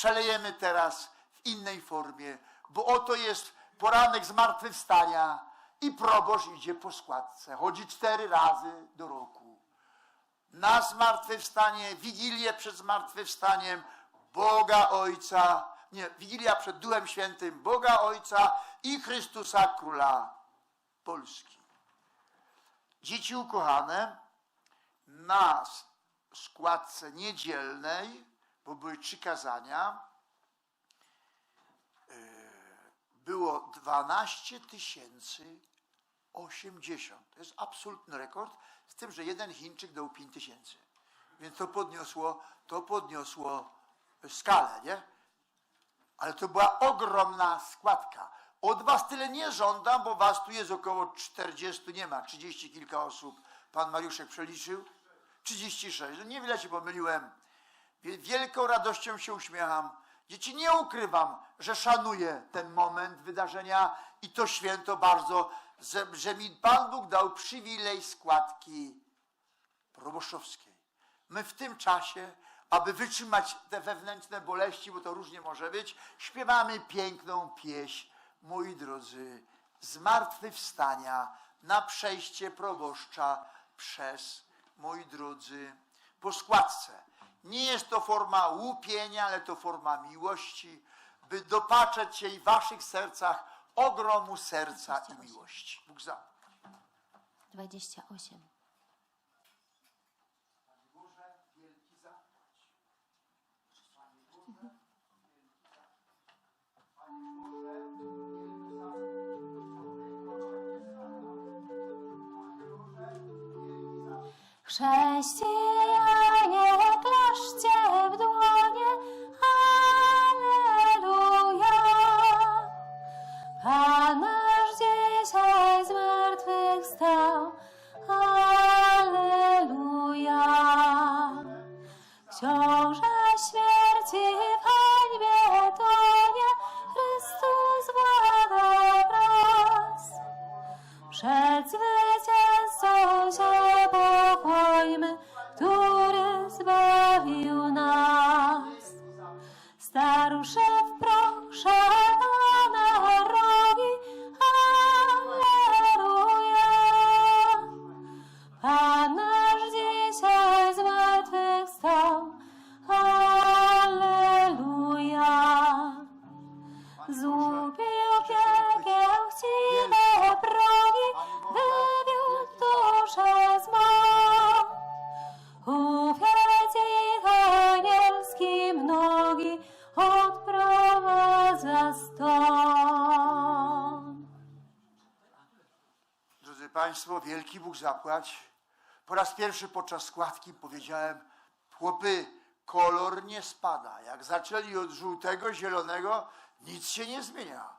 przelejemy teraz w innej formie, bo oto jest poranek zmartwychwstania i proboszcz idzie po składce. Chodzi cztery razy do roku. Na zmartwychwstanie, Wigilię przed zmartwychwstaniem Boga Ojca, nie, Wigilia przed Duchem Świętym Boga Ojca i Chrystusa Króla Polski. Dzieci ukochane, na składce niedzielnej, bo były trzy kazania, yy, było 12 tysięcy 80. To jest absolutny rekord, z tym, że jeden Chińczyk dał 5 tysięcy. Więc to podniosło, to podniosło skalę, nie? Ale to była ogromna składka. Od was tyle nie żądam, bo was tu jest około 40, nie ma, 30 kilka osób. Pan Mariuszek przeliczył. 36. No niewiele się pomyliłem. Wielką radością się uśmiecham. Dzieci, nie ukrywam, że szanuję ten moment wydarzenia i to święto bardzo, że, że mi Pan Bóg dał przywilej składki proboszczowskiej. My w tym czasie, aby wytrzymać te wewnętrzne boleści, bo to różnie może być, śpiewamy piękną pieśń, moi drodzy, zmartwychwstania na przejście proboszcza przez, moi drodzy, po składce. Nie jest to forma łupienia, ale to forma miłości, by dopatrzeć się i w waszych sercach ogromu serca i miłości. Bóg za. 28. Chrześcijanie, klaszcie w dłonie, Państwo, wielki Bóg zapłać. Po raz pierwszy podczas składki powiedziałem, chłopy, kolor nie spada. Jak zaczęli od żółtego, zielonego, nic się nie zmienia.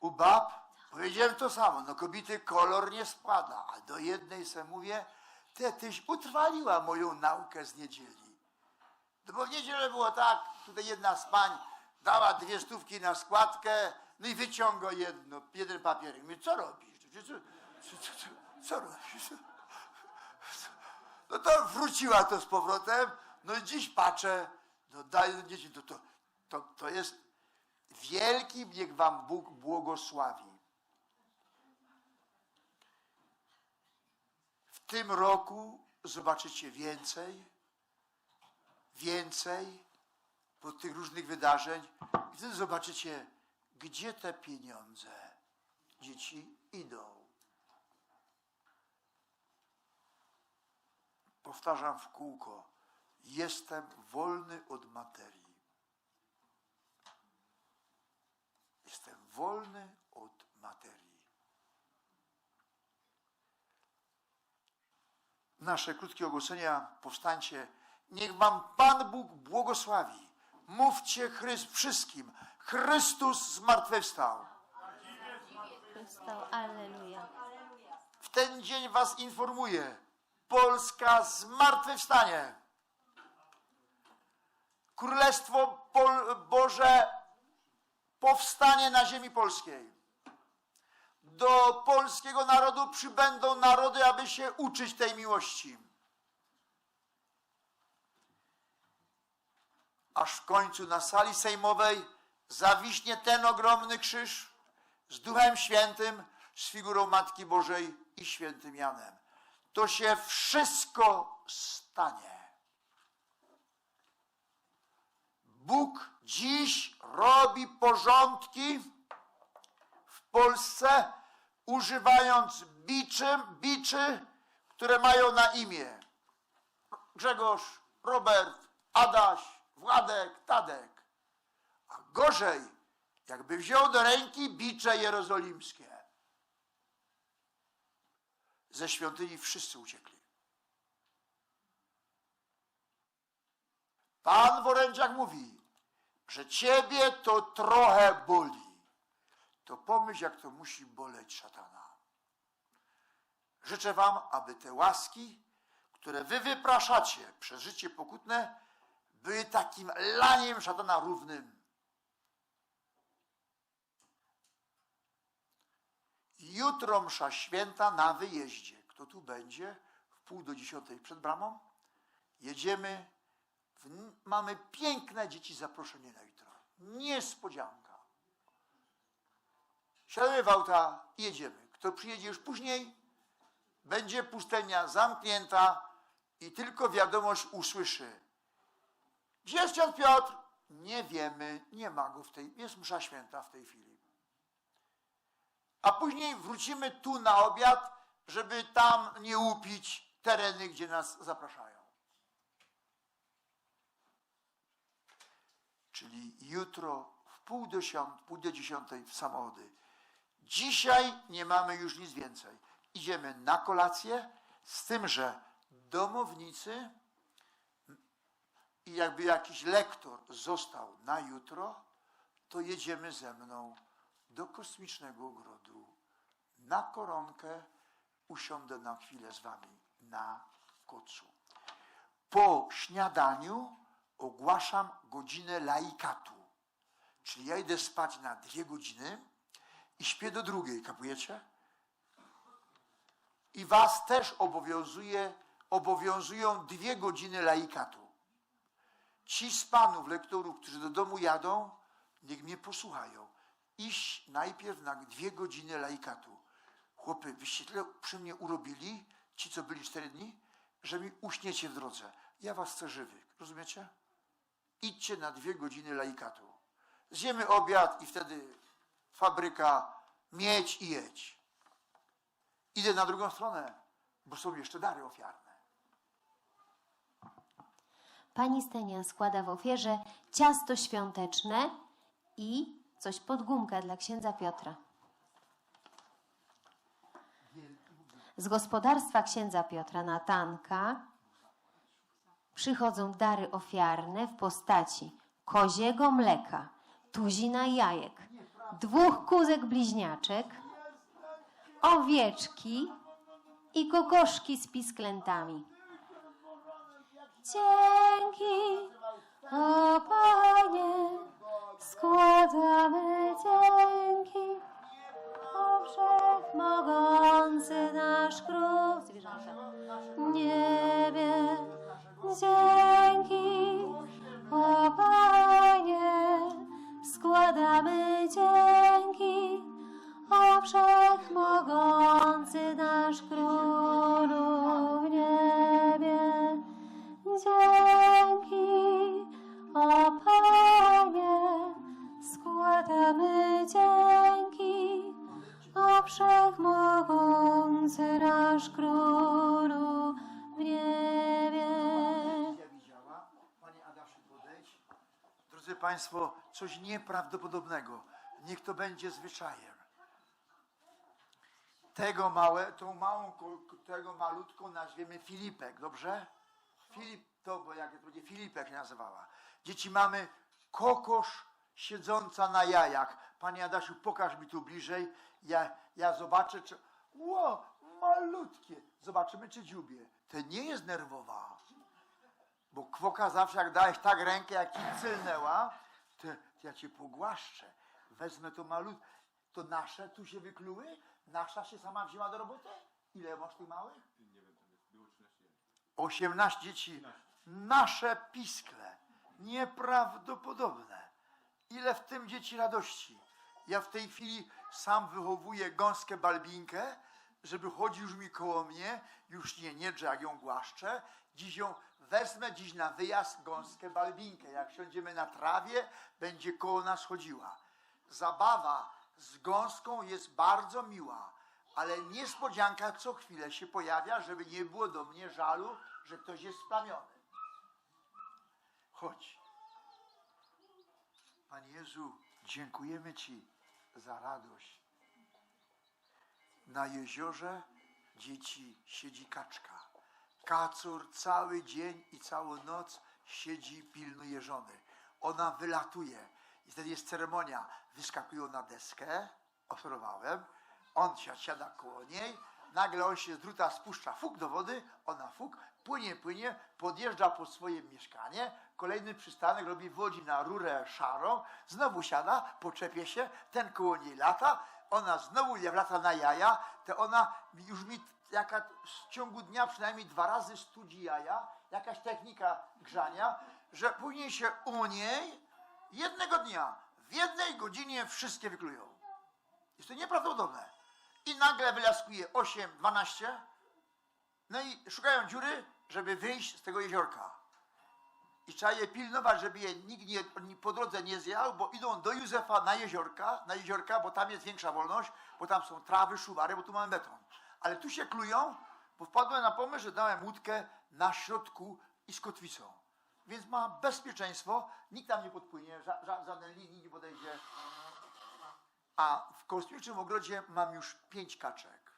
U bab powiedziałem to samo, no kobiety kolor nie spada. A do jednej se mówię, ty, tyś utrwaliła moją naukę z niedzieli. No bo w niedzielę było tak, tutaj jedna z pań dała dwie stówki na składkę, no i wyciąga jedno, jeden papierek. Mówię, co robisz? Co, robisz? No to wróciła to z powrotem, no i dziś patrzę, no daję dzieci, to, to, to, to jest wielki, niech wam Bóg błogosławi. W tym roku zobaczycie więcej, więcej po tych różnych wydarzeń i wtedy zobaczycie, gdzie te pieniądze dzieci idą. Powtarzam w kółko, jestem wolny od materii. Jestem wolny od materii. Nasze krótkie ogłoszenia, powstańcie. Niech wam Pan Bóg błogosławi. Mówcie Chryst wszystkim. Chrystus zmartwychwstał. Chrystał, Alleluja. W ten dzień was informuję. Polska zmartwychwstanie. Królestwo Boże powstanie na ziemi polskiej. Do polskiego narodu przybędą narody, aby się uczyć tej miłości. aż w końcu na sali sejmowej zawiśnie ten ogromny krzyż z Duchem Świętym, z figurą Matki Bożej i świętym Janem. To się wszystko stanie. Bóg dziś robi porządki w Polsce, używając biczy, biczy, które mają na imię Grzegorz, Robert, Adaś, Władek, Tadek. A gorzej, jakby wziął do ręki bicze jerozolimskie. Ze świątyni wszyscy uciekli. Pan w orędziach mówi, że ciebie to trochę boli. To pomyśl, jak to musi boleć szatana. Życzę wam, aby te łaski, które wy wypraszacie przez życie pokutne, były takim laniem szatana równym. Jutro msza święta na wyjeździe. Kto tu będzie? W pół do dziesiątej przed bramą. Jedziemy. W, mamy piękne dzieci zaproszenie na jutro. Niespodzianka. Siadamy w auta i jedziemy. Kto przyjedzie już później, będzie pustelnia zamknięta i tylko wiadomość usłyszy. Gdzie jest Piotr? Nie wiemy, nie ma go w tej, jest msza święta w tej chwili. A później wrócimy tu na obiad, żeby tam nie łupić tereny, gdzie nas zapraszają. Czyli jutro w pół do, sią- pół do dziesiątej w samochody. Dzisiaj nie mamy już nic więcej. Idziemy na kolację, z tym, że domownicy i jakby jakiś lektor został na jutro, to jedziemy ze mną do kosmicznego ogrodu na koronkę. Usiądę na chwilę z wami na kocu. Po śniadaniu ogłaszam godzinę laikatu. Czyli ja idę spać na dwie godziny i śpię do drugiej, kapujecie? I was też obowiązuje, obowiązują dwie godziny laikatu. Ci z panów lektorów, którzy do domu jadą, niech mnie posłuchają. Iść najpierw na dwie godziny laikatu. Chłopy, wyście tyle przy mnie urobili, ci co byli cztery dni, że mi uśniecie w drodze. Ja was chcę żywych, rozumiecie? Idźcie na dwie godziny laikatu. Zjemy obiad i wtedy fabryka, mieć i jedź. Idę na drugą stronę, bo są jeszcze dary ofiarne. Pani Stenia składa w ofierze ciasto świąteczne i coś pod gumkę dla księdza Piotra. Z gospodarstwa księdza Piotra Natanka przychodzą dary ofiarne w postaci koziego mleka, tuzina jajek, dwóch kózek bliźniaczek, owieczki i kokoszki z pisklętami. Dzięki, o Panie, składamy dzięki. O wszechmogący nasz król, zwierzęta, niebie, dzięki, o Panie, składamy dzięki. O wszechmogący nasz królu w niebie, dzięki, o Panie, Państwo, coś nieprawdopodobnego. Niech to będzie zwyczajem. Tego małe, tą małą, tego malutką nazwiemy Filipek, dobrze? Filip, to, bo jak to będzie Filipek nazywała. Dzieci mamy kokosz siedząca na jajach. Panie Adasiu, pokaż mi tu bliżej. Ja, ja zobaczę, czy... Ło, malutkie. Zobaczymy, czy dziubie. To nie jest nerwowa. Bo kwoka zawsze jak dałeś tak rękę, jak ci cylnęła, to, to ja cię pogłaszczę. Wezmę to malut. To nasze tu się wykluły? Nasza się sama wzięła do roboty? Ile masz tych małych? Nie wiem, tam było 13. 18 dzieci. Nasze piskle. Nieprawdopodobne. Ile w tym dzieci radości. Ja w tej chwili sam wychowuję gąskę balbinkę, żeby chodził już mi koło mnie, już nie, nie, że jak ją głaszczę. Dziś ją wezmę dziś na wyjazd gąskę balbinkę. Jak siądziemy na trawie, będzie koło nas chodziła. Zabawa z gąską jest bardzo miła, ale niespodzianka co chwilę się pojawia, żeby nie było do mnie żalu, że ktoś jest splamiony. Chodź. Panie Jezu, dziękujemy Ci za radość. Na jeziorze dzieci siedzi kaczka. Kacur cały dzień i całą noc siedzi, pilnuje żony. Ona wylatuje. I wtedy jest ceremonia. Wyskakują na deskę, obserwowałem. On si- siada koło niej, nagle on się z druta spuszcza. Fuk do wody, ona fuk, płynie, płynie, podjeżdża pod swoje mieszkanie, kolejny przystanek robi wodzi na rurę szarą, znowu siada, poczepie się, ten koło niej lata, ona znowu lata na jaja, to ona już mi jaka w ciągu dnia przynajmniej dwa razy studzi jaja, jakaś technika grzania, że później się u niej jednego dnia, w jednej godzinie wszystkie wyklują. Jest to nieprawdopodobne. I nagle wylaskuje 8, 12, no i szukają dziury, żeby wyjść z tego jeziorka. I trzeba je pilnować, żeby je nikt nie, ni po drodze nie zjadł, bo idą do Józefa na jeziorka, na jeziorka, bo tam jest większa wolność, bo tam są trawy, szuwary, bo tu mamy beton. Ale tu się klują, bo wpadłem na pomysł, że dałem łódkę na środku i z kotwicą. Więc ma bezpieczeństwo, nikt tam nie podpłynie, ża, ża, linii nie podejdzie. A w kosmicznym ogrodzie mam już pięć kaczek.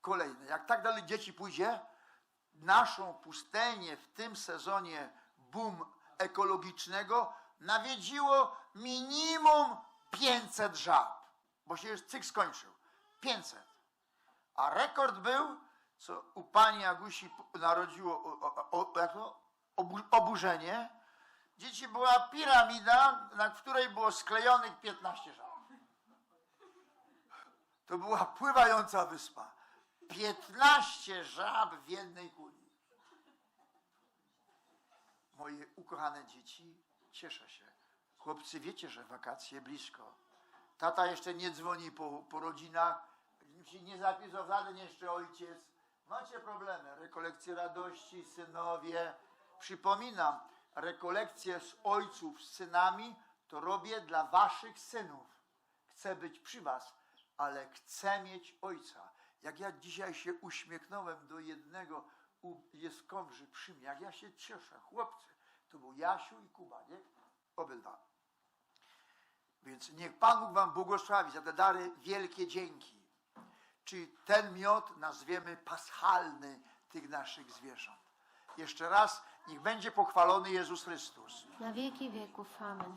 Kolejne. Jak tak dalej dzieci pójdzie, naszą pustelnię w tym sezonie boom ekologicznego nawiedziło minimum 500 żab, bo się już cykl skończył. 500. A rekord był, co u pani Agusi narodziło o, o, jak to? Obu, oburzenie. Dzieci była piramida, na której było sklejonych 15 żab. To była pływająca wyspa. 15 żab w jednej kuli. Moje ukochane dzieci, cieszę się. Chłopcy, wiecie, że wakacje blisko. Tata jeszcze nie dzwoni po, po rodzinach, się nie zapisał żaden jeszcze ojciec. Macie problemy. Rekolekcje radości, synowie. Przypominam, rekolekcje z ojców z synami to robię dla waszych synów. Chcę być przy was, ale chcę mieć ojca. Jak ja dzisiaj się uśmiechnąłem do jednego, jest kąbrzy przy mnie, jak ja się cieszę, chłopcy, to był Jasiu i Kuba, nie? Obydwa. Więc niech Pan Bóg wam błogosławi za te dary wielkie dzięki. Czyli ten miod nazwiemy paschalny tych naszych zwierząt. Jeszcze raz, niech będzie pochwalony Jezus Chrystus. Na wieki wieków. Amen.